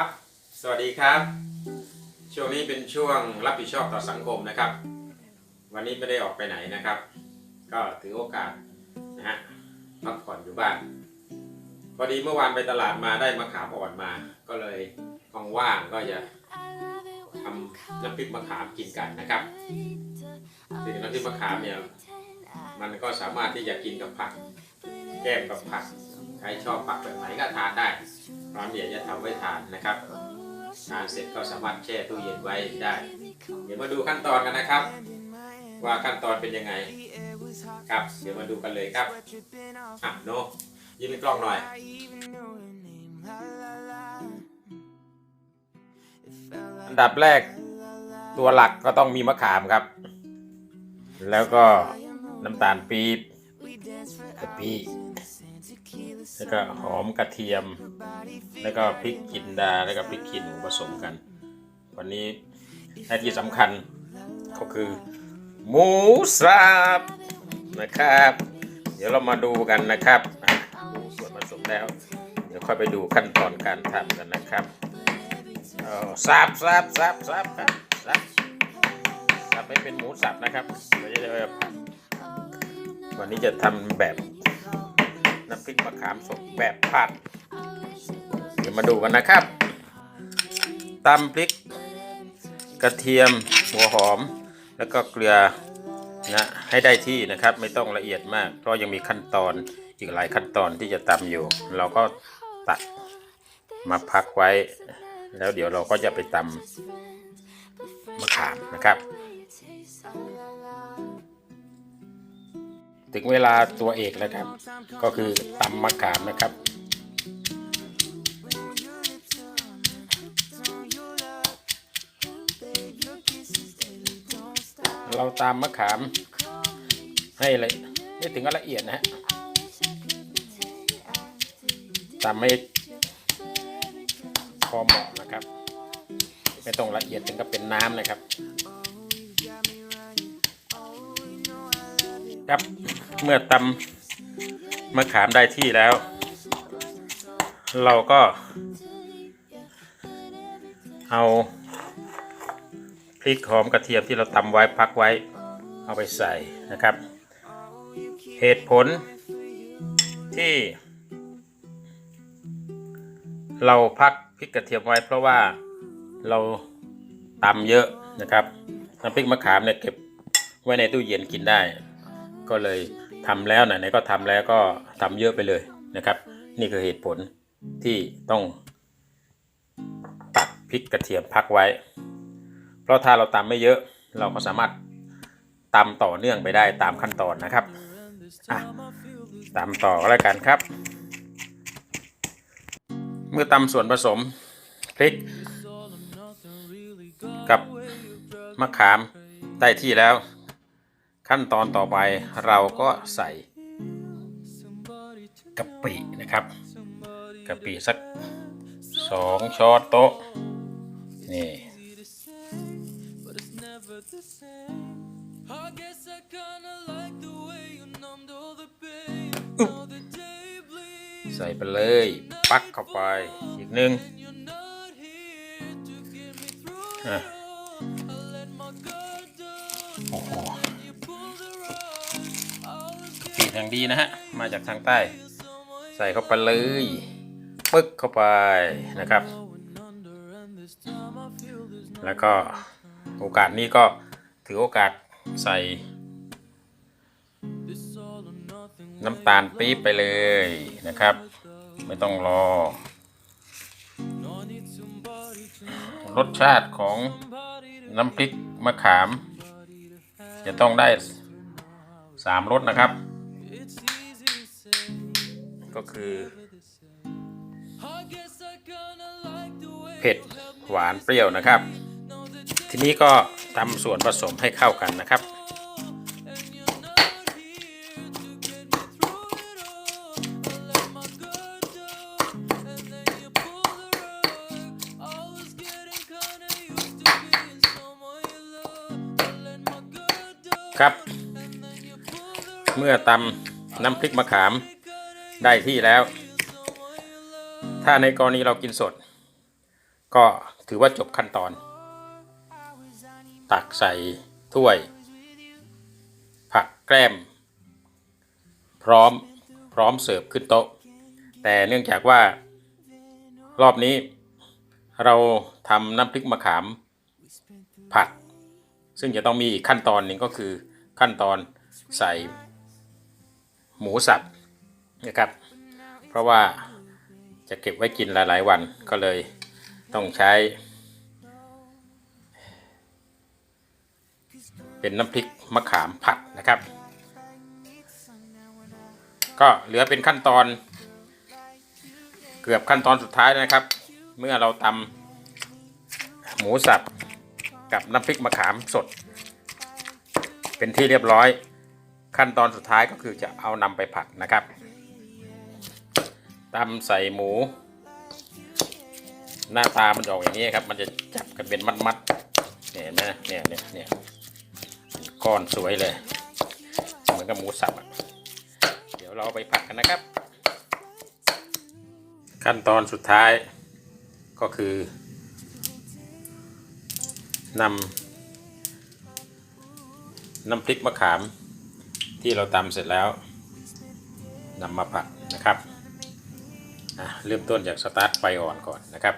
ครับ สวัสดีครับ ช่วงนี้เป็นช่วงรับผิดชอบต่อสังคมนะครับ วันนี้ไม่ได้ออกไปไหนนะครับ ก็ถือโอกาสนะฮะพักผ่อนอยู่บ้าน พอดีเมื่อวานไปตลาดมาได้มะขามอ่อนมา ก็เลยว่างๆก็จะทำน้ำพริกมะขามกินกันนะครับซึ่งน้ำพริกมะขามเนี่ยมันก็สามารถที่จะกินกับผัก แก้มกับผัก ใครชอบผักแบบไหนก็ทานได้ ตอนเดี๋ยวจะทำไว้ทานนะครับทานเสร็จก็สามารถแช่ตู้เย็นไว้ได้ เดี๋ยวมาดูขั้นตอนกันนะครับ ว่าขั้นตอนเป็นยังไง ครับ เดี๋ยวมาดูกันเลยครับอะโนยิ้มให้กล้องหน่อย อันดับแรกตัวหลักก็ต้องมีมะขามครับ แล้วก็น้ำตาลปี๊บกะปิ แล้วก็หอมกระเทียม แล้วก็พริกจินดา แล้วก็พริกขี้หนูผสมกัน วันนี้หน้าที่สำคัญก็คือหมูสับนะครับ เดี๋ยวเรามาดูกันนะครับส่วนผสมแล้ว เดี๋ยวค่อยไปดูขั้นตอนการทำกันนะครับสับสับสับสับครับสับสับให้เป็นหมูสับนะครับเราจะได้แบบวันนี้จะทำแบบ น้ำพริกมะขามสดแบบผัด เดี๋ยวมาดูกันนะครับตำพริก กระเทียมหัวหอม แล้วก็เกลือนะให้ได้ที่นะครับ ไม่ต้องละเอียดมาก เพราะยังมีขั้นตอนอีกหลายขั้นตอนที่จะตำอยู่ เราก็ตัดมาพักไว้ แล้วเดี๋ยวเราก็จะไปตำมะขามนะครับ ถึงเวลาตัวเอกแล้วครับ ก็คือตำมะขามนะครับ เราตามมะขาม ให้เละไม่ถึงกับละเอียดนะฮะตามไม่พอเหมาะนะครับ ไม่ต้องละเอียดถึงกับเป็นน้ำนะครับ ครับเมื่อตำมะขามได้ที่แล้ว เราก็ เอาพริกหอมกระเทียมที่เราตำไว้พักไว้ เอาไปใส่นะครับ เหตุผลที่ เราพักพริกกระเทียมไว้ เพราะว่าเราตำเยอะนะครับน้ำพริกมะขามเนี่ยเก็บไว้ในตู้เย็นกินได้ ก็เลยทำแล้วไหนๆก็ทำแล้วก็ทำเยอะไปเลยนะครับ นี่คือเหตุผลที่ต้องตัดพริกกระเทียมพักไว้ เพราะถ้าเราตำไม่เยอะเราก็สามารถตำต่อเนื่องไปได้ตามขั้นตอนนะครับอะตำต่อก็แล้วกันครับ เมื่อตำส่วนผสมพริก กับมะขามได้ที่แล้ว ขั้นตอนต่อไปเราก็ใส่กะปินะครับกะปิสักสองช้อนโต๊ะนี่ใส่ไปเลย ปักเข้าไปอีกหนึ่งอะ อย่างดีนะฮะ มาจากทางใต้ ใส่เข้าไปเลยปึ๊กเข้าไปนะครับ แล้วก็โอกาสนี้ก็ถือโอกาสใส่ น้ำตาลปี๊บไปเลยนะครับ ไม่ต้องรอ รสชาติของน้ำพริกมะขาม จะต้องได้สามรสนะครับ ก็คือ เผ็ดหวานเปรี้ยวนะครับ ทีนี้ก็ทำส่วนผสมให้เข้ากันนะครับครับ เมื่อตำน้ำพริกมะขาม ได้ที่แล้ว ถ้าในกรณีเรากินสด ก็ถือว่าจบขั้นตอน ตักใส่ถ้วย ผักแกล้ม พร้อมพร้อมเสิร์ฟขึ้นโต๊ะ แต่เนื่องจากว่ารอบนี้เราทำน้ำพริกมะขามผัด ซึ่งจะต้องมีขั้นตอนหนึ่งก็คือขั้นตอนใส่หมูสับ นะครับ เพราะว่าจะเก็บไว้กินหลาย ๆ วันก็เลยต้องใช้ เป็นน้ำพริกมะขามผัดนะครับ ก็เหลือเป็นขั้นตอน เกือบขั้นตอนสุดท้ายนะครับ เมื่อเราตำหมูสับกับน้ำพริกมะขามสด เป็นที่เรียบร้อยขั้นตอนสุดท้ายก็คือจะเอานำไปผัดนะครับ ตำใส่หมู หน้าตามันออกอย่างนี้ครับ มันจะจับกันเป็นมัดๆเนี่ยเห็นไหมเนี่ยเนี่ยเนี่ยก้อนสวยเลย เหมือนกับหมูสับเดี๋ยวเราไปผัดกันนะครับ ขั้นตอนสุดท้ายก็คือนำน้ำพริกมะขามที่เราตำเสร็จแล้วนำมาผัดนะครับ อะเริ่มต้นจากสตาร์ทไฟอ่อนก่อนนะครับ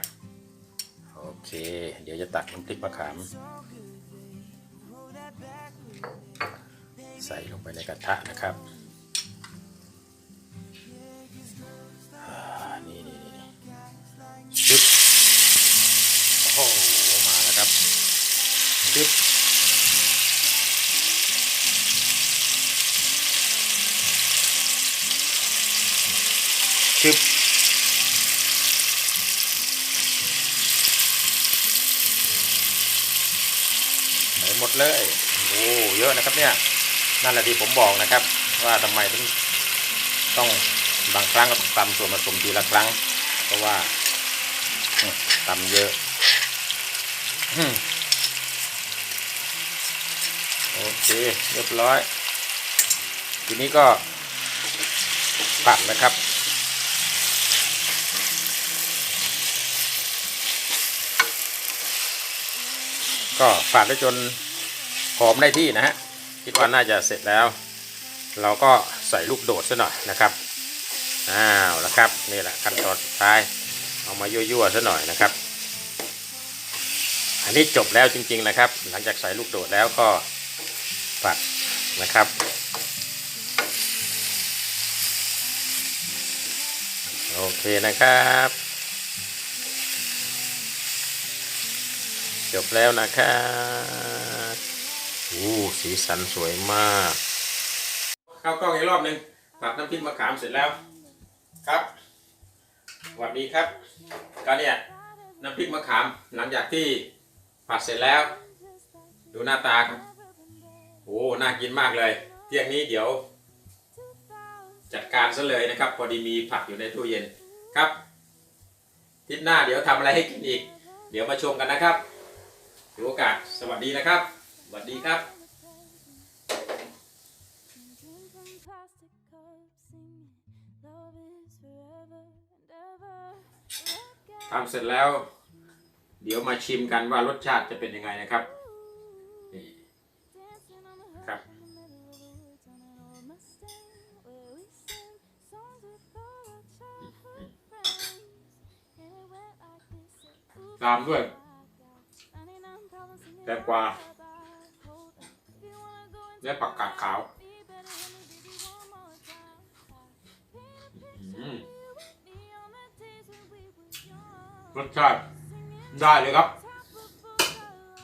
โอเค เดี๋ยวจะตักน้ำพริกมะขาม ใส่ลงไปในกระทะนะครับนี่นี่นี่ชุดโอ้มาแล้วครับชุด หมดเลยโอ้เยอะนะครับเนี่ยนั่นแหละที่ผมบอกนะครับ ว่าทำไมถึงต้องบางครั้งก็ต้องตำส่วนผสมทีละครั้ง เพราะว่าอืมตำเยอะโอเคเรียบร้อย ทีนี้ก็ผัดนะครับก็ผัดได้จน หอมได้ที่นะฮะคิดว่าน่าจะเสร็จแล้ว เราก็ใส่ลูกโดดซะหน่อยนะครับอ้าวแล้วครับนี่แหละขั้นตอนสุดท้ายเอามายั่วๆซะหน่อยนะครับ อันนี้จบแล้วจริงๆนะครับ หลังจากใส่ลูกโดดแล้วก็ผัดนะครับโอเคนะครับ จบแล้วนะครับ โอ้สีสันสวยมาก เข้ากล้องอีกรอบหนึ่งผัดน้ำพริกมะขามเสร็จแล้วครับสวัสดีครับ ก็เนี่ยน้ำพริกมะขามหลังจากที่ผัดเสร็จแล้ว ดูหน้าตาครับโอ้น่ากินมากเลยเที่ยงนี้เดี๋ยว จัดการซะเลยนะครับ พอดีมีผักอยู่ในตู้เย็นครับทิศหน้าเดี๋ยวทำอะไรให้กินอีก เดี๋ยวมาชมกันนะครับถือโอกาสสวัสดีนะครับ สวัสดีครับ ทำเสร็จแล้ว เดี๋ยวมาชิมกันว่ารสชาติจะเป็นยังไงนะครับครับตามด้วยแตงกวา ได้ปักกาดขาวรสชาติได้เลยครับ